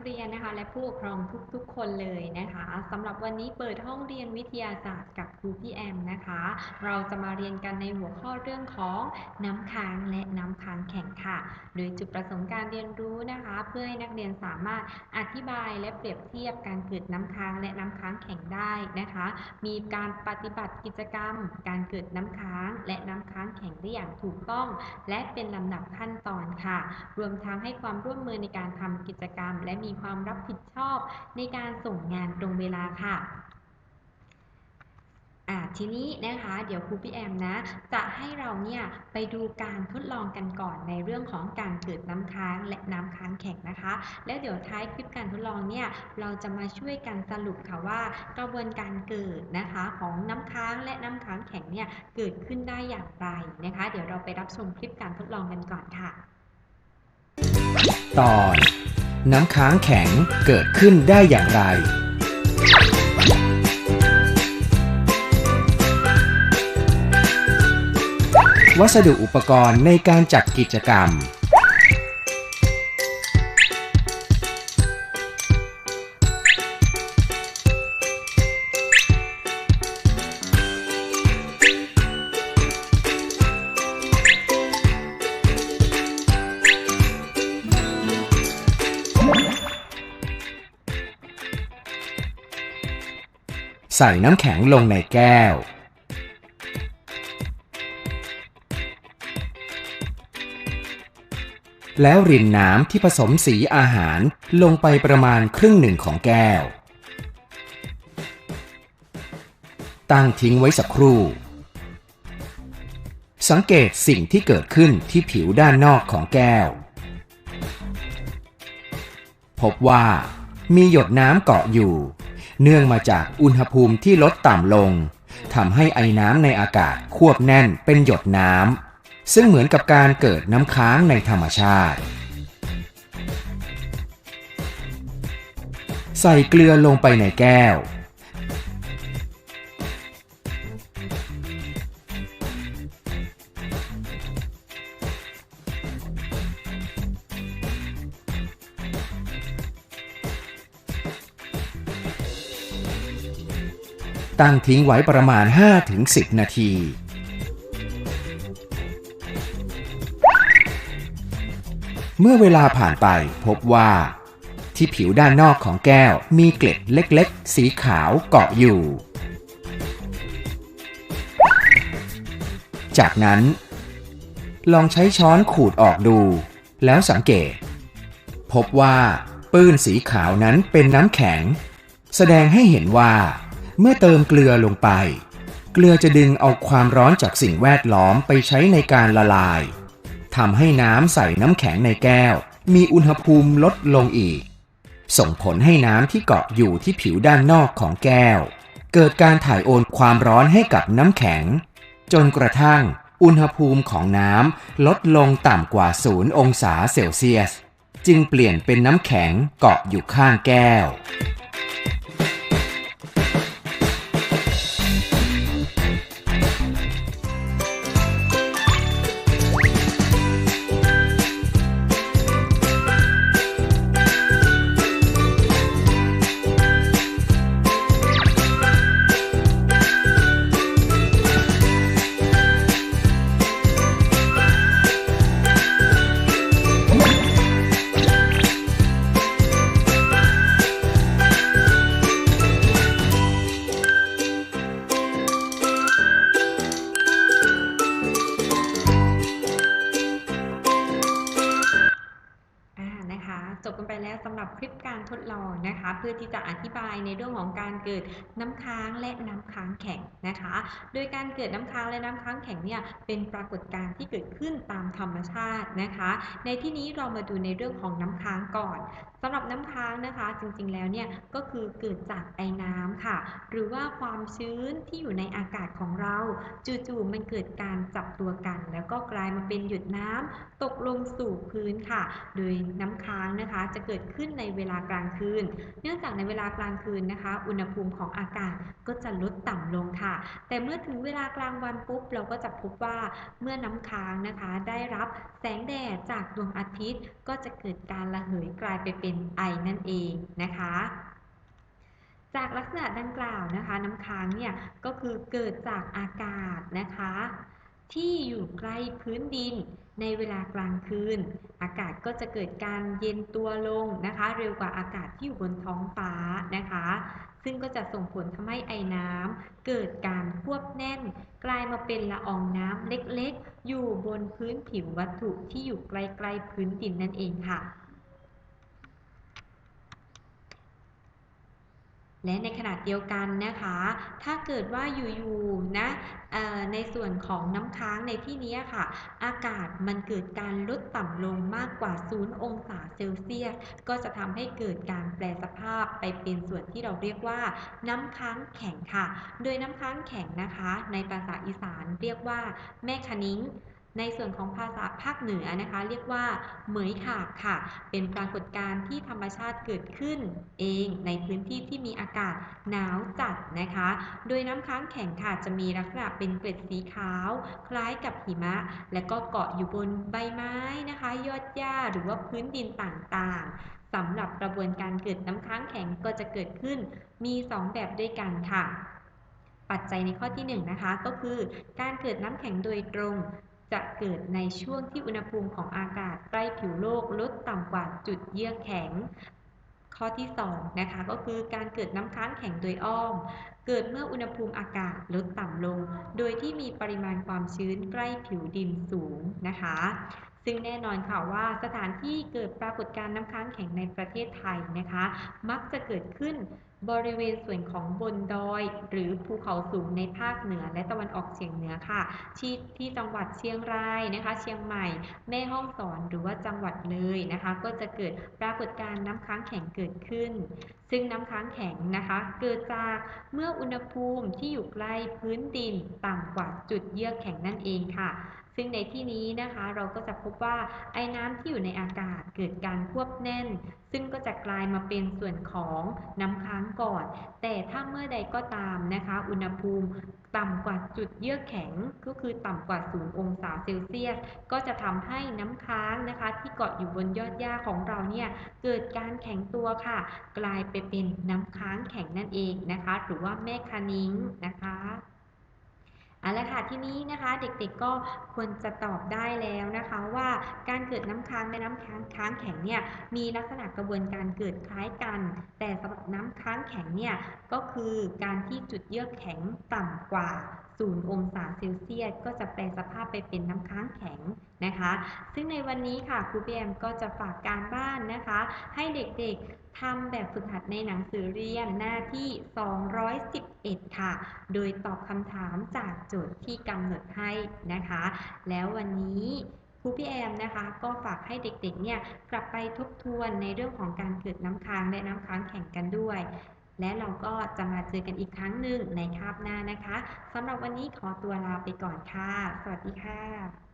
นักเรียนนะคะและผู้ปกครองทุกๆ คนเลยนะคะสำหรับวันนี้เปิดห้องเรียนวิทยาศาสตร์กับครูพี่แอมนะคะ เราจะมาเรียนกันในหัวข้อเรื่องของน้ำค้างและน้ำค้างแข็งค่ะ โดยจุดประสงค์การเรียนรู้นะคะ เพื่อให้นักเรียนสามารถอธิบายและเปรียบเทียบการเกิดน้ำค้างและน้ำค้างแข็งได้นะคะ มีการปฏิบัติกิจกรรม การเกิดน้ำค้าง และน้ำค้างแข็งได้อย่างถูกต้อง และเป็นลำดับขั้นตอนค่ะ รวมทั้งให้ความร่วมมือในการทำกิจกรรม และมีีความรับผิดชอบในการส่งงานตรงเวลาค่ะทีนี้นะคะเดี๋ยวครูพี่แอมนะ จะให้เราเนี่ยไปดูการทดลองกันก่อนในเรื่องของการเกิดน้ำค้างและน้ำค้างแข็งนะคะ แล้วเดี๋ยวท้ายคลิปการทดลองเนี่ยเราจะมาช่วยกันสรุปค่ะว่า กระบวนการเกิดนะคะของน้ำค้างและน้ำค้างแข็งเนี่ยเกิดขึ้นได้อย่างไรนะคะ เดี๋ยวเราไปรับชมคลิปการทดลองกันก่อนค่ะ ตอน น้ำค้างแข็งเกิดขึ้นได้อย่างไร วัสดุอุปกรณ์ในการจัดกิจกรรม ใส่น้ำแข็งลงในแก้ว แล้วรินน้ำที่ผสมสีอาหารลงไปประมาณครึ่งหนึ่งของแก้ว ตั้งทิ้งไว้สักครู่ สังเกตสิ่งที่เกิดขึ้นที่ผิวด้านนอกของแก้ว พบว่ามีหยดน้ำเกาะอยู่ เนื่องมาจากอุณหภูมิที่ลดต่ำลงทำให้ไอน้ำในอากาศควบแน่นเป็นหยดน้ำซึ่งเหมือนกับการเกิดน้ำค้างในธรรมชาติ ใส่เกลือลงไปในแก้ว ตั้งทิ้งไว้ประมาณ 5-10 นาที เมื่อเวลาผ่านไปพบว่า ที่ผิวด้านนอกของแก้วมีเกล็ดเล็กๆ สีขาวเกาะอยู่ จากนั้น ลองใช้ช้อนขูดออกดู แล้วสังเกต พบว่าปื้นสีขาวนั้นเป็นน้ำแข็ง แสดงให้เห็นว่า เมื่อเติมเกลือลงไป เกลือจะดึงเอาความร้อนจากสิ่งแวดล้อมไปใช้ในการละลายทำให้น้ำใส่น้ำแข็งในแก้ว มีอุณหภูมิลดลงอีก ส่งผลให้น้ำที่เกาะอยู่ที่ผิวด้านนอกของแก้ว เกิดการถ่ายโอนความร้อนให้กับน้ำแข็ง จนกระทั่งอุณหภูมิของน้ำลดลงต่ำกว่าศูนย์องศาเซลเซียส จึงเปลี่ยนเป็นน้ำแข็งเกาะอยู่ข้างแก้ว การทดลองนะ เพื่อที่จะอธิบายในเรื่องของการเกิดน้ำค้างและน้ำค้างแข็งนะคะ โดยการเกิดน้ำค้างและน้ำค้างแข็งเนี่ยเป็นปรากฏการณ์ที่เกิดขึ้นตามธรรมชาตินะคะ ในที่นี้เรามาดูในเรื่องของน้ำค้างก่อนสำหรับน้ำค้างนะคะ จริงๆแล้วเนี่ยก็คือเกิดจากไอน้ำค่ะ หรือว่าความชื้นที่อยู่ในอากาศของเรา จู่ๆมันเกิดการจับตัวกัน แล้วก็กลายมาเป็นหยดน้ำตกลงสู่พื้นค่ะ โดยน้ำค้างนะคะจะเกิดขึ้นในเวลากลางคืนเนื่องจากในเวลากลางคืนนะคะ อุณหภูมิของอากาศก็จะลดต่ำลงค่ะ แต่เมื่อถึงเวลากลางวันปุ๊บ เราก็จะพบว่าเมื่อน้ำค้างนะคะ ได้รับแสงแดดจากดวงอาทิตย์ ก็จะเกิดการระเหยกลายไปเป็นไอนั่นเองนะคะจากลักษณะดังกล่าวนะคะ น้ำค้างเนี่ยก็คือเกิดจากอากาศนะคะ ที่อยู่ใกล้พื้นดินในเวลากลางคืน อากาศก็จะเกิดการเย็นตัวลงนะคะ เร็วกว่าอากาศที่อยู่บนท้องฟ้านะคะ ซึ่งก็จะส่งผลทำให้ไอน้ำเกิดการควบแน่น กลายมาเป็นละอองน้ำเล็กๆ อยู่บนพื้นผิววัตถุที่อยู่ใกล้ๆพื้นดินนั่นเองค่ะ และในขณะเดียวกันนะคะ ถ้าเกิดว่าอยู่ๆนะในส่วนของน้ำค้างในที่นี้ค่ะ อากาศมันเกิดการลดต่ำลงมากกว่า 0 องศาเซลเซียส ก็จะทำให้เกิดการแปลสภาพไปเป็นส่วนที่เราเรียกว่าน้ำค้างแข็งค่ะ โดยน้ำค้างแข็งนะคะ ในภาษาอีสานเรียกว่าแม่คะนิ้ง ในส่วนของภาษาภาคเหนือนะคะ เรียกว่าเหมยขาบค่ะ เป็นปรากฏการณ์ที่ธรรมชาติเกิดขึ้นเองในพื้นที่ที่มีอากาศหนาวจัดนะคะ โดยน้ำค้างแข็งค่ะจะมีลักษณะเป็นเกล็ดสีขาว คล้ายกับหิมะ และก็เกาะอยู่บนใบไม้นะคะ ยอดหญ้าหรือว่าพื้นดินต่างๆสำหรับกระบวนการเกิดน้ำค้างแข็งก็จะเกิดขึ้น มี 2 แบบด้วยกันค่ะ ปัจจัยในข้อที่1นนะคะก็คือการเกิดน้ำแข็งโดยตรง จะเกิดในช่วงที่อุณหภูมิของอากาศใกล้ผิวโลกลดต่ำกว่าจุดเยือกแข็ง ข้อที่2นะคะก็คือการเกิดน้ำค้างแข็งโดยอ้อม เกิดเมื่ออุณหภูมิอากาศลดต่ำลง โดยที่มีปริมาณความชื้นใกล้ผิวดินสูงนะคะซึ่งแน่นอนค่ะว่าสถานที่เกิดปรากฏการณ์น้ำค้างแข็งในประเทศไทยนะคะ มักจะเกิดขึ้น บริเวณส่วนของบนดอย หรือภูเขาสูงในภาคเหนือและตะวันออกเฉียงเหนือค่ะ ที่ที่จังหวัดเชียงรายนะคะ เชียงใหม่ แม่ฮ่องสอนหรือว่าจังหวัดเลยนะคะ ก็จะเกิดปรากฏการณ์น้ำค้างแข็งเกิดขึ้น ซึ่งน้ำค้างแข็งนะคะ เกิดจากเมื่ออุณหภูมิที่อยู่ใกล้พื้นดินต่ำกว่าจุดเยือกแข็งนั่นเองค่ะ ซึ่งในที่นี้นะคะเราก็จะพบว่าไอ้น้ำที่อยู่ในอากาศเกิดการควบแน่น ซึ่งก็จะกลายมาเป็นส่วนของน้ำค้างก่อน แต่ถ้าเมื่อใดก็ตามนะคะ อุณหภูมิ ต่ำกว่าจุดเยือกแข็งก็คือต่ำกว่า0องศาเซลเซียส ก็จะทำให้น้ำค้างนะคะ ที่เกาะอยู่บนยอดหญ้าของเราเนี่ยเกิดการแข็งตัวค่ะ กลายไปเป็นน้ำค้างแข็งนั่นเองนะคะ หรือว่าแม่คานิงนะคะ เอาละค่ะทีนี้นะคะเด็กๆก็ควรจะตอบได้แล้วนะคะว่าการเกิดน้ำค้างและน้ำค้างค้างแข็งเนี่ยมีลักษณะกระบวนการเกิดคล้ายกัน แต่สำหรับน้ำค้างแข็งเนี่ยก็คือการที่จุดเยือกแข็งต่ำกว่า0องศาเซลเซียสก็จะแปลสภาพไปเป็นน้ำค้างแข็งนะคะ ซึ่งในวันนี้ค่ะครูเบียมก็จะฝากการบ้านนะคะ ให้เด็กๆ ทำแบบฝึกหัดในหนังสือเรียนหน้าที่ 211 ค่ะ โดยตอบคำถามจากโจทย์ที่กำหนดให้นะคะ แล้ววันนี้ครูพี่แอมนะคะ ก็ฝากให้เด็กๆเนี่ยกลับไปทบทวนในเรื่องของการเกิดน้ำค้างและน้ำค้างแข็งกันด้วย และเราก็จะมาเจอกันอีกครั้งหนึ่งในคาบหน้านะคะสำหรับวันนี้ขอตัวลาไปก่อนค่ะ สวัสดีค่ะ